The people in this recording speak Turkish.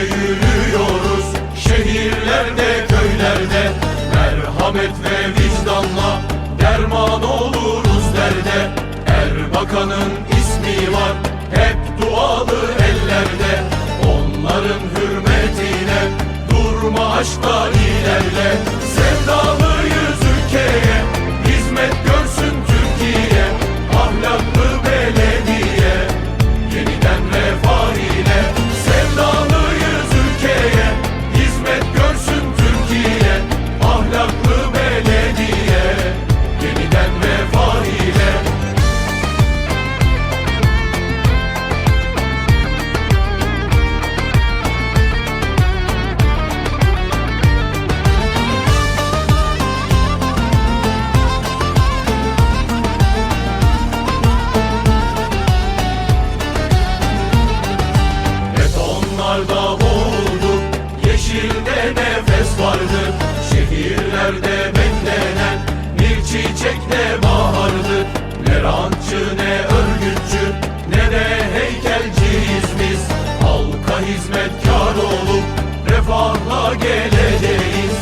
yürüyoruz Şehirlerde köylerde Merhamet ve vicdanla Derman oluruz derde. Erbakan'ın ismi var Hep dualı ellerde. Onların hürmetine Durma aşkta ilerle. Sevdalıyız Betonlarda boğulduk Yeşilde nefes vardı. Şehirlerde bendenen Bir çiçek ne bahardı. Ne rantçı ne örgütçü Ne de heykelciyiz biz. Halka hizmetkar olup Refahla geleceğiz